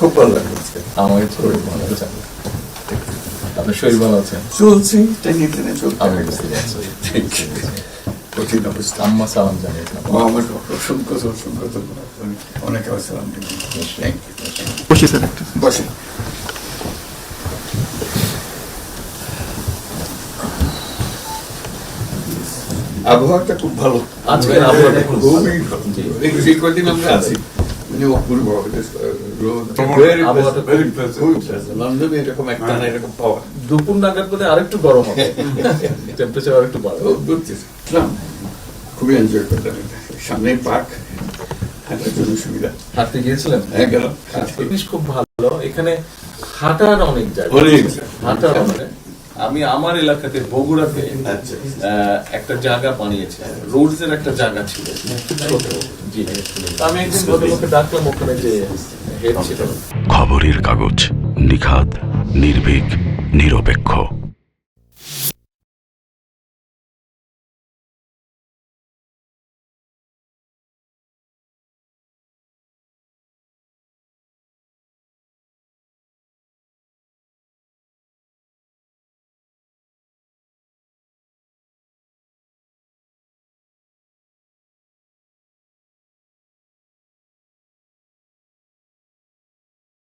খুব ভালো আজকে। আমাকে শরীর ভালো আছে আপনার শরীর ভালো আছে চলছে টেনে টেনে চলছে। আমি বুঝতে পারছি। কঠিন অবস্থা। আম্মা সালাম আমার অসংখ্য অসংখ্য ধন্যবাদ। অনেক আসসালাম থ্যাংক ইউ বসি স্যার বসেন আবহাওয়াটা খুব ভালো। আজকের আবহাওয়াটা খুব ভালো। খুবই ভালো। এই কদিন আমরা আছি। লন্ডনে এরকম একটা না এরকম পাওয়া। দুপুর নাগাদ বোধহয় আরেকটু গরম হবে। টেম্পারেচার আরেকটু বাড়বে। ইসলাম, খুবই এনজয় করলাম সামনে পার্ক হাঁটার জন্য সুবিধা। হাঁটতে গিয়েছিলেন? হ্যাঁ গেলাম। খুব ভালো। এখানে হাঁটার অনেক জায়গা। হাঁটার অনেক। আমি আমার এলাকাতে বগুড়াতে আচ্ছা। আহ, একটা জায়গা বানিয়েছি। রোডস এর একটা জায়গা ছিল। জি। আমি একদিন ভদ্রলোককে ডাকলাম ওখানে যে হেড ছিল। খবরের কাগজ নিখাত নির্ভীক নিরপেক্ষ।